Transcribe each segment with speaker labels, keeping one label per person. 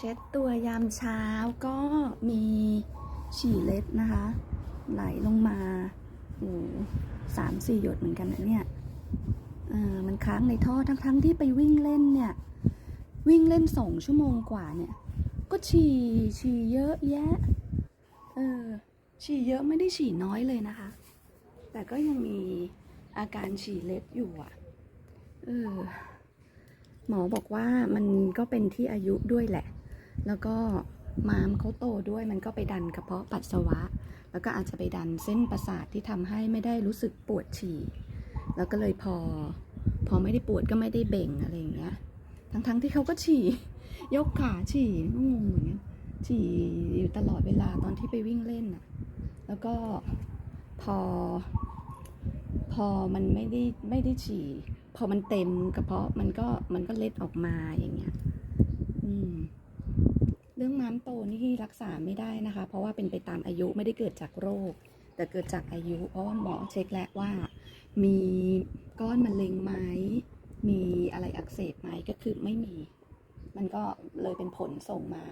Speaker 1: เช็ดตัวยามเช้าก็มีฉี่เล็ดนะคะ ไหลลงมาโอ้สามสี่หยดเหมือนกันนะเนี่ยมันค้างในท่อทั้งๆที่ไปวิ่งเล่นเนี่ย วิ่งเล่นสองชั่วโมงกว่าเนี่ย ก็ฉี่ฉี่เยอะแยะ เออ ฉี่เยอะไม่ได้ฉี่น้อยเลยนะคะ แต่ก็ยังมีอาการฉี่เล็ดอยู่อะ เออ หมอบอกว่ามันก็เป็นที่อายุด้วยแหละ แล้วก็ม้ามเขาโตด้วยมันก็ไปดันกระเพาะปัสสาวะ แล้วก็อาจจะไปดันเส้นประสาทที่ทำให้ไม่ได้รู้สึกปวดฉี่ แล้วก็เลยพอ พอไม่ได้ปวดก็ไม่ได้เบ่งอะไรอย่างเงี้ย ทั้งๆที่เขาก็ฉี่ ยกขาฉี่งงเหมือนกันฉี่อยู่ตลอดเวลาตอนที่ไปวิ่งเล่นน่ะ แล้วก็พอ พอมันไม่ได้ไม่ได้ฉี่ พอมันเต็มกระเพาะมันก็มันก็เล็ดออกมาอย่างเงี้ย อืม เรื่องม้ามโตนี่รักษาไม่ได้นะคะ เพราะว่าเป็นไปตามอายุไม่ได้เกิดจากโรค แต่เกิดจากอายุ เพราะว่าหมอเช็คแล้วว่า มีก้อนมะเร็งไหมมีอะไรอักเสบไหมก็คือไม่มี มันก็เลยเป็นผลส่งมา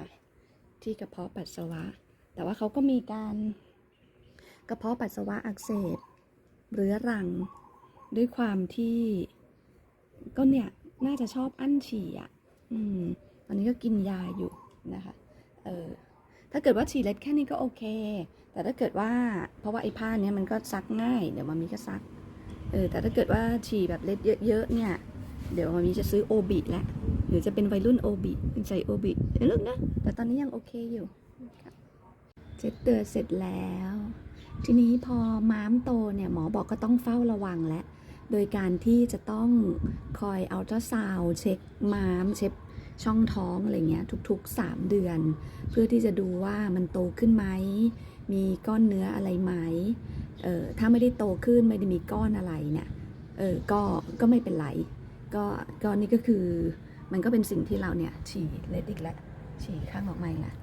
Speaker 1: ที่กระเพาะปัสสาวะ แต่ว่าเขาก็มีการกระเพาะปัสสาวะอักเสบเรื้อรังด้วยความที่ ก็เนี่ย น่าจะชอบอั้นฉี่อะ อืมตอนนี้ก็กินยาอยู่ นะคะ เออ ถ้าเกิดว่าฉีเล็ดแค่นี้ก็โอเค แต่ถ้าเกิดว่า เพราะว่าไอ้ผ้าเนี้ยมันก็ซักง่าย เดี๋ยวมามีก็ซัก เออ แต่ถ้าเกิดว่าฉีแบบเล็ดเยอะๆเนี่ย เดี๋ยวมามีจะซื้อโอบิละหรือจะเป็นวัยรุ่นโอบิใส่โอบิเดี๋ยวลูกนะ แต่ตอนนี้ยังโอเคอยู่เช็ดเตือเสร็จแล้ว ทีนี้พอม้ามโตเนี่ยหมอบอกก็ต้องเฝ้าระวังแล้วโดยการที่จะต้องคอยอัลตราซาวเช็คม้ามเช็ค ช่องท้องอะไรเงี้ยทุกๆ 3 เดือน เพื่อที่จะดูว่ามันโตขึ้นไหม มีก้อนเนื้ออะไรไหมเออถ้าไม่ได้โตขึ้นไม่ได้มีก้อนอะไรเนี่ยเออก็ก็ไม่เป็นไรก็ก็นี่ก็คือมันก็เป็นสิ่งที่เราเนี่ยฉี่เล็ดอีกแล้วฉี่ข้างออกมาอีกแล้ว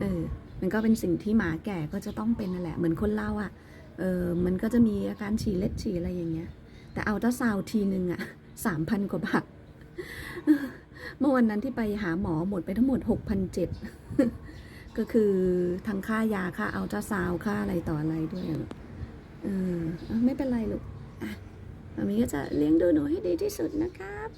Speaker 1: เออมันก็เป็นสิ่งที่หมาแก่ก็จะต้องเป็นนั่นแหละเหมือนคนเราอะ่ะเออมันก็จะมีอาการฉี่เล็ดฉี่อะไรอย่างเงี้ย แต่เอาตราซาวด์ทีนึงอะสามพันกว่าบาท เมื่อวันนั้นที่ไปหาหมอหมดไปทั้งหมดหกพันเจ็ดก็คือทั้งค่ายาค่าเอาตราซาวด์ค่าอะไรต่ออะไรด้วยอะเออไม่เป็นไรลูกอะมามีก็จะเลี้ยงดูหนูให้ดีที่สุดนะครับ